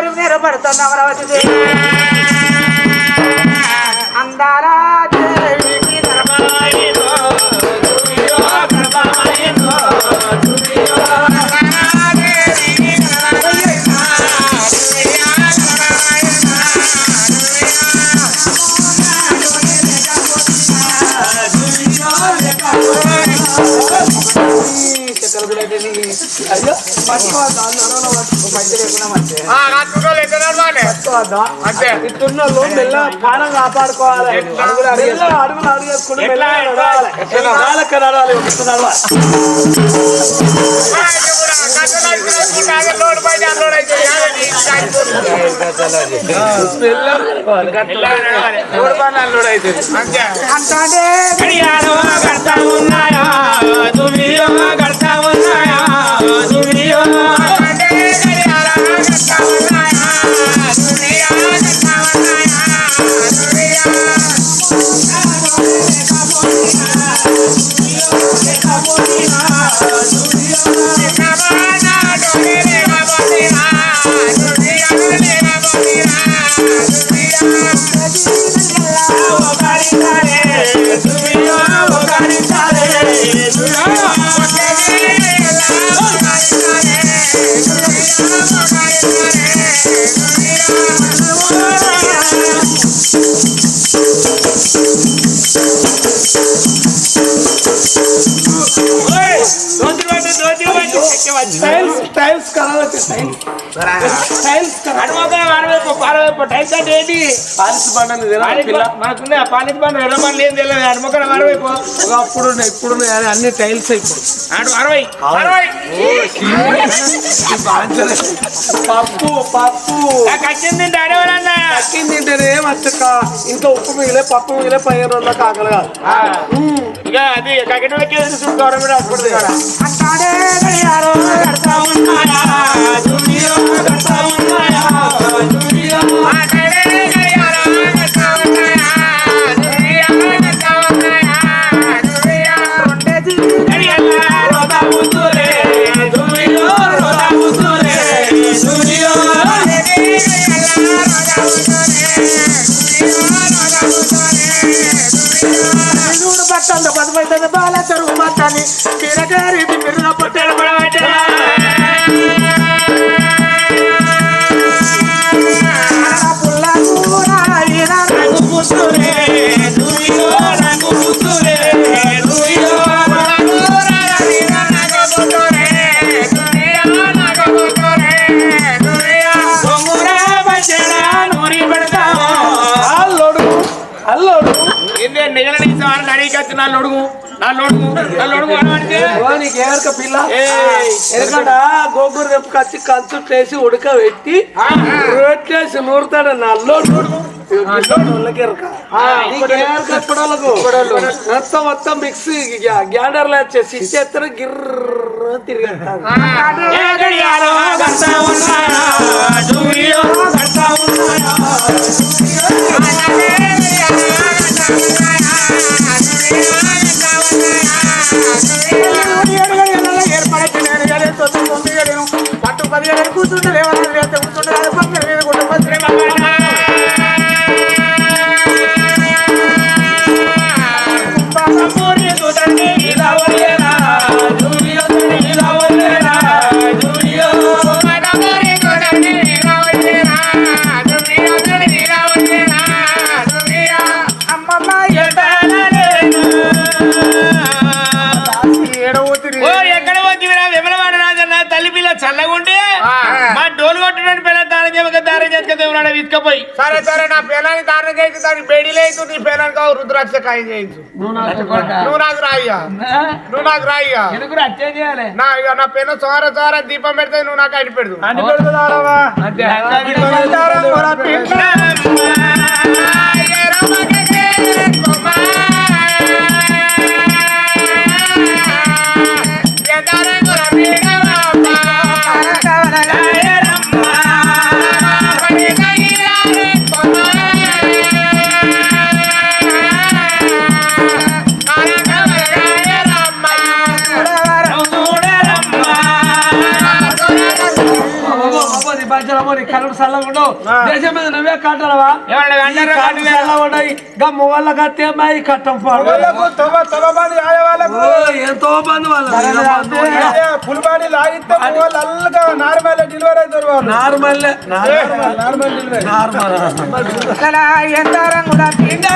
అందరూ గరి అమరావతి దేవి అందాల దేవికి అయ్యో పట్టుకో అంతే. ఇట్టున్నోళ్ళు మెల్ల పానం కాపాడుకోవాలి. మెల్ల అడుగులు అడుగేసుకుని మెల్ల నడవాలి. నాలుక నడవాలి ఒకటి నడవాలి. ఒకప్పుడు ఇప్పుడు అన్ని టైల్స్ ఇప్పుడు అరవై అరవై పప్పు పప్పు కచ్చింది కచ్చింది తక్కింది తింటేనే మచ్చక ఇంకా ఉప్పు మిగిలే పప్పు మిగిలే పదిహేను రోజుల కాకలు కాదు ఇక అది కకెట్లకి చూసి గవర్నమెంట్ హాస్పిటల్ నడికి నా లొడుగు నా లొడుగు నా లొడుగు అనమంటే ఓ నీకు ఏరక పిల్ల. ఏయ్. ఎందుకంట గోంగూర రెప్పుకొచ్చి కంచు వేసి ఉడకబెట్టి రొట్టేసి నూరుతాడు నా అల్లోడు వాళ్ళకి ఎరక. నీకు ఏరక ఇప్పుడోళ్ళకు మొత్తం మొత్తం మిక్స్ గ్యాండర్లు వచ్చేసి ఇచ్చేస్తారు గిర్ర తిరిగేస్తారు ఉన్నాడు విసుకపోయి సరే సరే నా పిల్లని దారుణం చేసి దానికి బేడీలేదు నీ పిల్లనికి రుద్రాక్ష కాయం చేయించు. నువ్వు నాకు రాయ్యా. నువ్వు నాకు రాయ్యా. ఎందుకు అచ్చే చేయాలి? నా ఇక నా పిల్ల చోర చోర దీపం పెడితే నువ్వు నాకు అడి పెడదు కలడు సల్లగుండు దేశం మీద నువ్వే కట్టడవా సల్లగుండయి గా మొవల్ల కట్టేమాయి కట్టం ఎంతో మంది వాళ్ళు నార్మల్ నార్మల్ నార్మల్ నార్మల్ ఎంత రంగుడా తిండా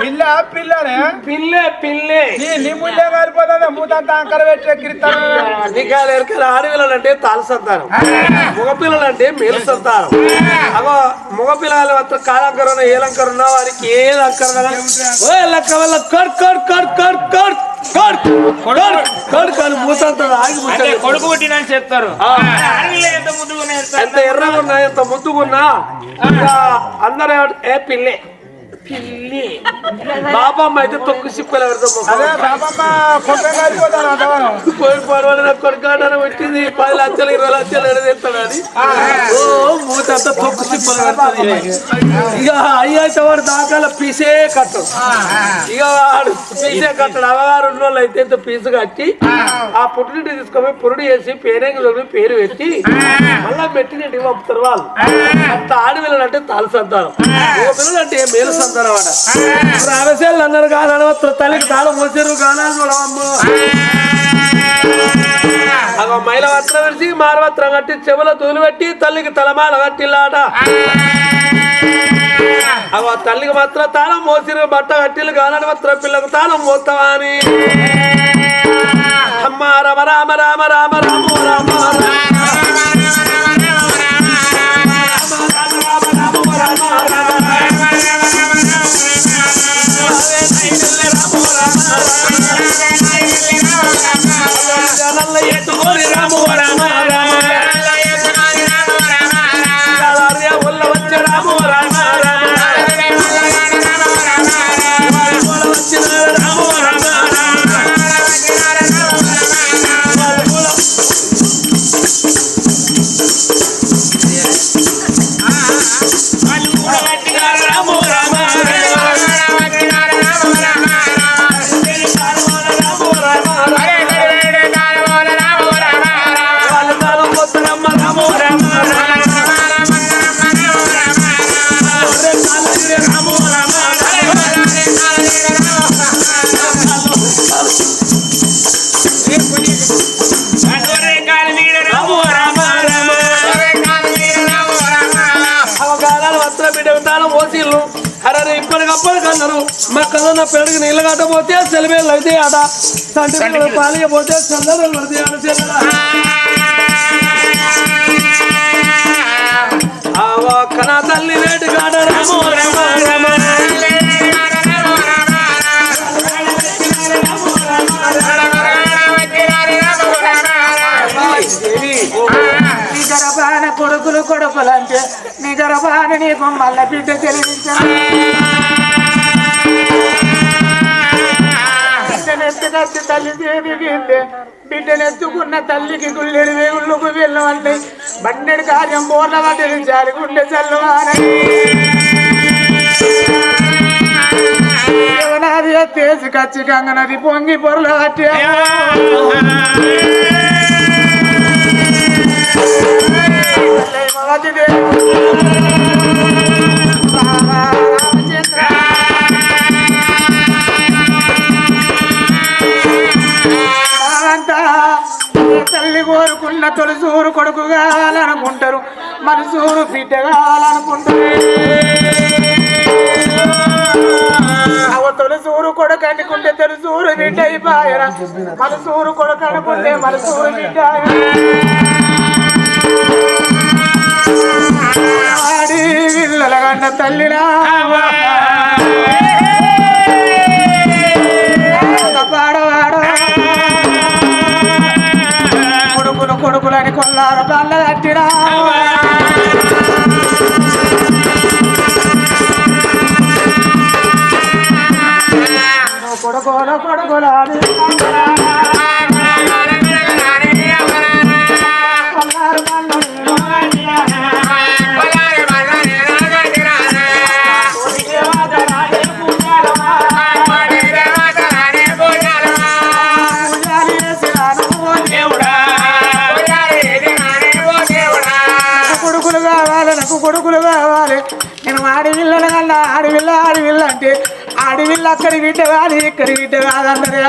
పిల్ల పిల్లనే? పిల్ల పిల్లే. నీ ముందే కాలిపోతుంది మూతంతా అంకర పెట్టి ఎక్కిరిస్తాను నికాలు ఎరకలు ఆడపిల్లలు అంటే తాలు సంతానం మగపిల్లలు అంటే మేలు సంతానం అగో మగపిల్లలు మాత్రం కాలంకరణ ఏలంకరణ వారికి ఏది అంకరణ ఓ లక్క వల్ల cut cut cut cut cut కొడుకు పుట్టినని చెప్తారు. ఎంత ఎర్రగా ఉన్నా ఎంత ముద్దుగున్నా అందరూ ఏ పిల్లే పిల్లి. బాబమ్మ అయితే తొక్కు సిప్పలు పోయి పర్వాలేదు కొడుకాడని పెట్టింది పది లక్షలు ఇరవై లక్షలు ఎడదెత్తాడని ఓ మూతంతా తొక్కు సిప్పలు పెడతాది ఇక అయ్యాయితే వాడు దాకాల పీసే కట్టం ఇక వాడు పీసే కట్టడు. అవగారు ఉన్న వాళ్ళు అయితే ఇంత పీసు కట్టి ఆ. పుట్టినట్టు తీసుకొని పురుడు చేసి పేరేంగి చదివి పేరు పెట్టి మళ్ళా పెట్టినట్టు పంపుతారు వాళ్ళు. అంత ఆడపిల్లలు అంటే తాలు సంతానం ఓ పిల్లలు అంటే మేలు సంతానం అట ఇప్పుడు అన్నారు కాదు కానీ తల్లికి తాళం మోసారు గానాలు చూడవమ్మో అగో మైల వస్త్రం విడిచి మారవస్త్రం కట్టి చెవుల తూలు పెట్టి తల్లికి తలమాల కట్టిల్లాట. అగో తల్లికి మాత్రం తాళం మోసిరు బట్ట కట్టిల్లు గాలని మాత్రం పిల్లకు తాళం మోస్తావా అని. అమ్మ రామ రామ రామ రామ రామ రామ. Vamos. అన్నారు మా కళ్ళ పెడుగు నీళ్ళు కట్టపోతే సెలవేళ్ళు అయితే ఆట సంటి పాలియపోతే పడితే ఆడ కన తల్లి వేటి కాడ రాము రామ రామ నీ గర్భాన కొడుకులు కొడుకులు అంటే నీ గర్భాన నీకు బిడ్డ తెలివించాను బిడ్డనెత్తుకొచ్చి తల్లిదేవి గీతే బిడ్డనెత్తుకున్న తల్లికి గుల్లెడు వేగుళ్ళకు వెళ్ళమంటే బండెడు కార్యం బోర్ల జారి గుండె చల్లవారని దేవనాది ఎత్తేసి కచ్చి కంగనది పొంగి పొరల పట్టి తల్లి కోరుకున్న తొలిసూరు కొడుకు కావాలనుకుంటారు. మనసూరు బిడ్డ కావాలనుకుంటారు. తొలిసూరు కొడుకు అనుకుంటే తొలిసూరు బిడ్డ అయిపోయారా? మనసూరు కొడుకు అనుకుంటే మనసూరు బిడ్డ ఆడి విల్లల కన్న తల్లినా కొడుకులని కొల్లారు కొడుకోల అక్కడి బిడ్డ కాదు ఇక్కడి బిడ్డ కాదన్నదే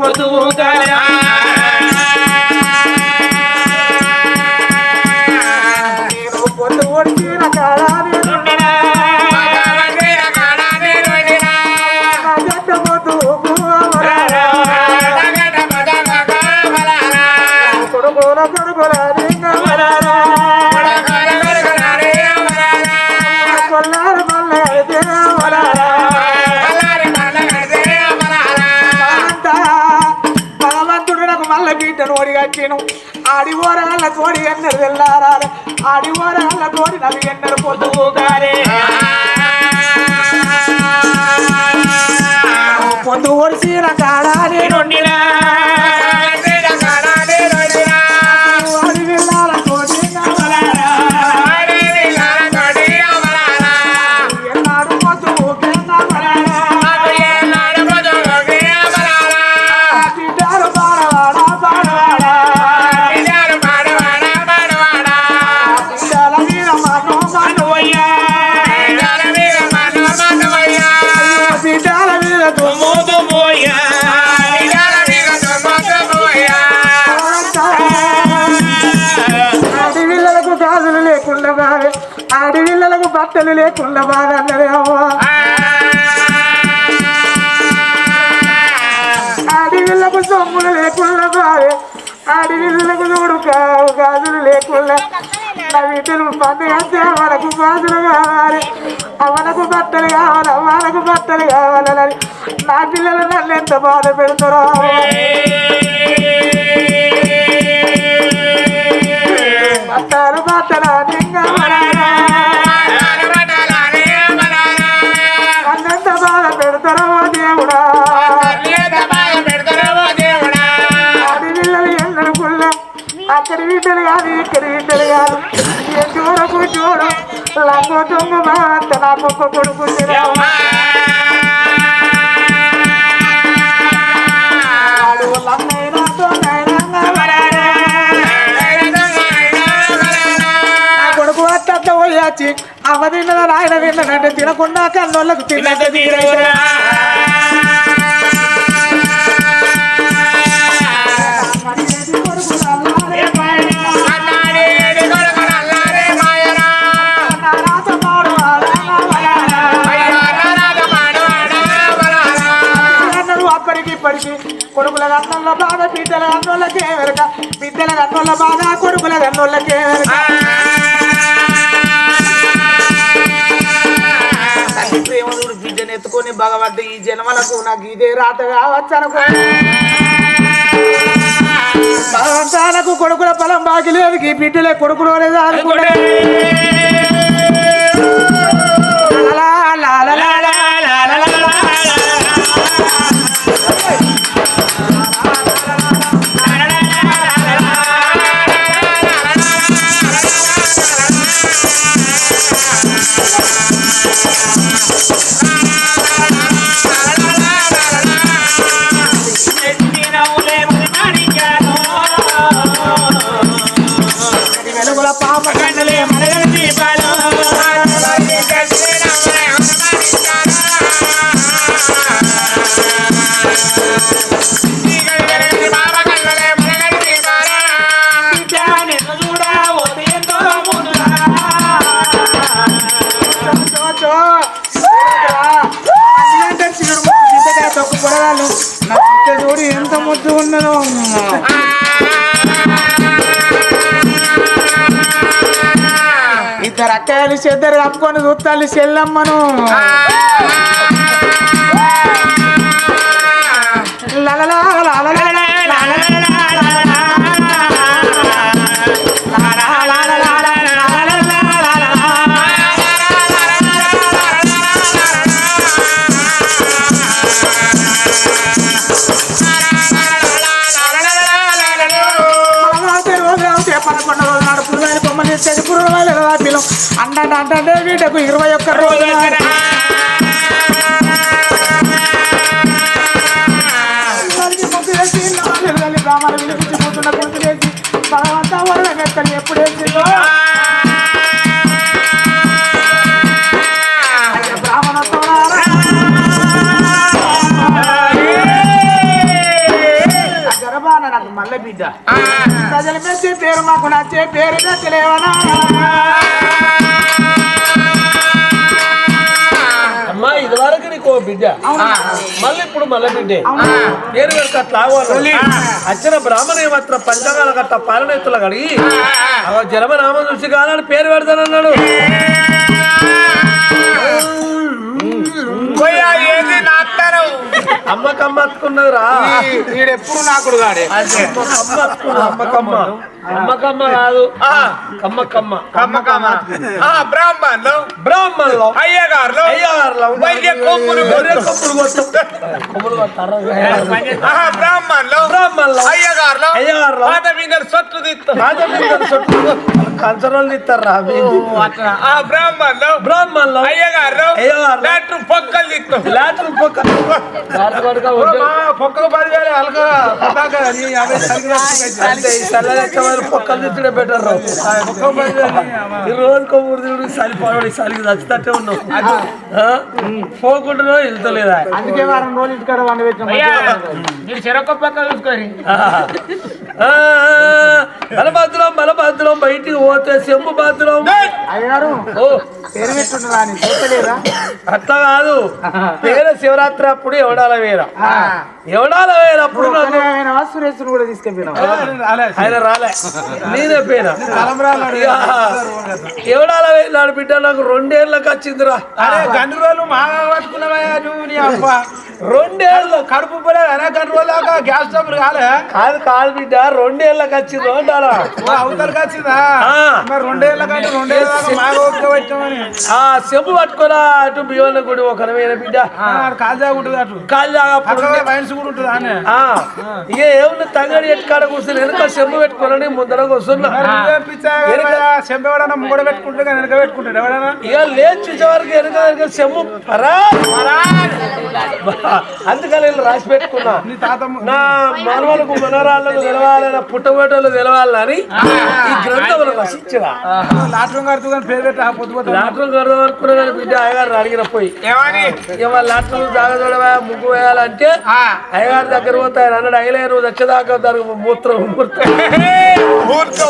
నాకెన్నడు నాకు మల్ల బీటను ఓడి కట్టిను ఆడి ఓరగల్ల తోడి ఎన్నరు వెళ్ళారాలు. ఆడి ఓరగల్ల తోడి నవి ఎన్నరు పొద్దు కారే పొద్దు ఒడిసిన కాడా నేను ఆడవిల్లలకు లేకుండా బాగా అన్నది అవ్వ ఆడవిల్లకు సొమ్ములు లేకుండా బాగా అడవిళ్ళకు చూడు కావు గాజులు లేకుండా. నా వీటిని పండుగ వస్తే మనకు గాజులు కావాలి. అవనకు బట్టలు కావాలి అవ్వనకు బట్టలు కావాలని నా పిల్లలు నన్ను ఎంత బాధ పెడతారో పాపకు కొడుకుంటున్నావు కొడుకు అత్త పోయాచి అవ తిన్నదా నాయన తిన్నదంటే తినకుండా కన్నోళ్ళకు తిన్నది తీరవురా నాకు ఇదే రాత కావచ్చు అనుకో కొడుకుల పొలం బాకి లేదు ఈ బిడ్డలే కొడుకులోనే అనుకుంటే చెద్దరు కప్పుకొని చూస్తాలు చెల్లమ్మను. లలలా, అంటే అంటే వీటకు ఇరవై ఒక్క రోజులు వారికి బ్రాహ్మణ విలిపించి గుర్తు వేసి భగవంతా వల్ల ఎప్పుడు వేసిందో మల్ల బిడ్డ ప్రజల మెచ్చే పేరు మాకు నచ్చే పేరు నచ్చలేవనా బిడ్డ. మళ్ళీ ఇప్పుడు మళ్ళీ బిడ్డే. పేరు పెడతా అట్లా. అచ్చిన బ్రాహ్మణ మాత్రం పంచగాల గట్ట పాలనెత్తుల కడిగి? జలమ నామం చూసి కాదని పేరు పెడతానన్నాడు. ఏంది నాత్తారు అమ్మకమ్మ అత్తుకున్నది రా నాకుడు గాడే అమ్మ అత్తుకున్నది, అమ్మకమ్మ. అమ్మకమ్మ. కాదు. కమ్మ కమ్మ కమ్మ కమ్మ ఆ బ్రాహ్మణులు. బ్రాహ్మణులు. అయ్యగారులు. అయ్యగారులు. వైద్య కొమ్ములు కొమ్ములు బ్రాహ్మణులు. బ్రాహ్మణులు. అయ్యగారులు. అయ్యగారులు. పాత సొట్టు తీస్తారు చుట్టూ కంచరోళ్ళు ఇస్తారా ఆ బ్రాహ్మణులు. బ్రాహ్మణులు. అయ్యగారులు. అయ్యగారులు. లాట్రూమ్ పొక్కలు పొక్క పొక్కలు. పదివేలు అలగా చల్లగా పొక్కలు తెచ్చుడే బెటర్ ఈ రోజుకో ఊరు తిరుగుడు చలి పడవడి చలికి చచ్చితట్టే ఉన్నావు. ఆ? పోకుండా వెళ్తలేదా? అందుకే వారం రోజులు ఇంటికాడ వండి పెట్టిన మీరు చెరొక్క పక్క చూసుకొని మలభద్రం మలభద్రం బయటికి పోతే చెంబు భద్రం అట్లా కాదు. పేర శివరాత్రి అప్పుడు ఎవడాల వేర? ఎవడాల వేర అప్పుడు కూడా తీసుకెళ్ళినాం ఆయన రాలే. నేనే పేర ఎవడాల వేలాడు బిడ్డ నాకు రెండేళ్ళకి వచ్చిందిరా అరే గండు రోజులు మాగా పట్టుకున్నావా నువ్వు నీ అబ్బ? రెండేళ్ళు. కడుపు పోలే అరే గండు రోజులు దాకా గ్యాస్ స్టవ్ కాలే కాదు కాదు బిడ్డ. రెండేళ్ళకి వచ్చింది అంటారా? అవతలకి వచ్చిందా. మరి చెంబు పట్టుకోరా అటు బియ్యం గుడి ఒక బిడ్డ. కాజా ఉంటుంది అటు. వైన్స్ కూడా ఉంటుంది అని ఆ, ఇక తగడి ఎట్టుకాడ కూర్చుని వెనక చెంబు పెట్టుకోనని ముందర కూర్చున్నా. చెంపేవాడన్నా ముంగడ పెట్టుకుంటే కానీ వెనక పెట్టుకుంటాడు ఎవడన్నా? ఇక లేచి వరకు వెనక వెనక చెంబు పరా అందుకని రాసి పెట్టుకున్నా. నా మనవలకు మనరాళ్ళకు తెలవాలని పుట్టబోటోళ్ళు తెలవాలని ఈ గ్రంథములు రచించిన. లాట్రం పేరు పెట్టి ఆ పొద్దు. లాటరీ బిడ్డ అయ్యగారు అడిగిన పోయి ఏమని? లాటరీ జాగదొడవా ముగ్గు వేయాలంటే. అయ్యగారి దగ్గర పోతాయి అన్నాడు. అయ్యలే నువ్వు వచ్చేదాకా దానికి మూత్రం. ఊరుకో